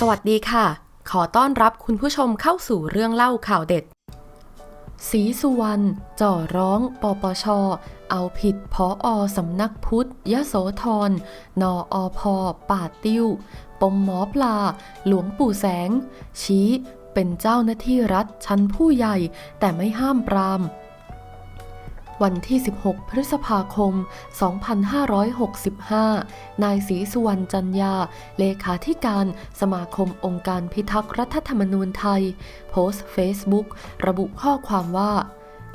สวัสดีค่ะ ขอต้อนรับคุณผู้ชมเข้าสู่เรื่องเล่าข่าวเด็ดศรีสุวรรณจ่อร้อง ปปช เอาผิดพออสำนักพุทธยโสธร นออพป่าดติ้ว ปมหมอปลา หลวงปู่แสง ชี้ เป็นเจ้าหน้าที่รัฐชั้นผู้ใหญ่ แต่ไม่ห้ามปราม วันที่ 16 พฤษภาคม 2565 นายศรีสุวรรณจันยา เลขาธิการสมาคมองค์การพิทักษ์รัฐธรรมนูญไทย โพสต์เฟซบุ๊กระบุข้อความว่า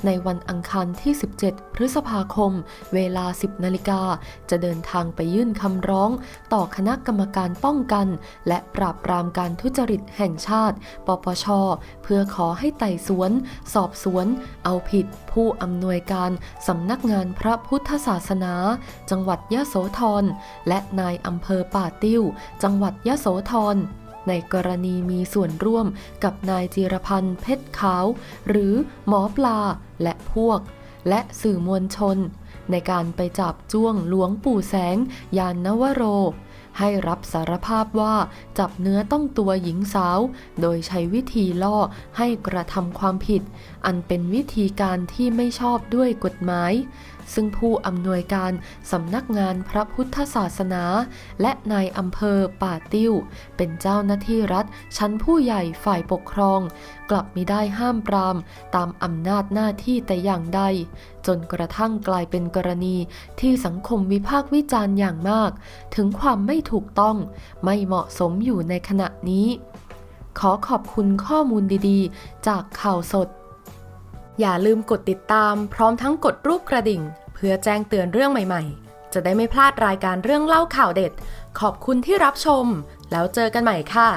ในวันอังคารที่ 17 พฤษภาคม เวลา 10 นาฬิกา จะเดินทางไปยื่นคำร้อง ต่อคณะกรรมการป้องกัน และปราบปรามการทุจริตแห่งชาติ ปปช เพื่อขอให้ไต่สวน สอบสวน เอาผิด ผู้อำนวยการสำนักงานพระพุทธศาสนา จังหวัดยะโสธร และนายอำเภอป่าติ้ว จังหวัดยะโสธร ในกรณีมีส่วนร่วมกับนายจีรพันธ์เพชรขาว หรือหมอปลาและพวก และสื่อมวลชน ในการไปจับจ้วงหลวงปู่แสง ยานนวโร ให้รับสารภาพว่าจับเนื้อต้องตัวหญิงสาว โดยใช้วิธีล่อให้กระทำความผิด อันเป็นวิธีการที่ไม่ชอบด้วยกฎหมาย ซึ่งผู้อำนวยการสำนักงานพระพุทธศาสนา และนายอำเภอป่าติ้ว เป็นเจ้าหน้าที่รัฐชั้นผู้ใหญ่ฝ่ายปกครอง กลับมิได้ห้ามปรามตามอำนาจหน้าที่แต่อย่างใดจนกระทั่งกลายเป็นกรณีที่สังคมวิพากษ์วิจารณ์อย่างมาก ถึงความไม่ถูกต้อง ไม่เหมาะสมอยู่ในขณะนี้ ขอขอบคุณข้อมูลดีๆ จากข่าวสด อย่าลืมกดติดตาม พร้อมทั้งกดรูปกระดิ่ง เพื่อแจ้งเตือนเรื่องใหม่ๆ จะได้ไม่พลาดรายการเรื่องเล่าข่าวเด็ด ขอบคุณที่รับชม แล้วเจอกันใหม่ค่ะ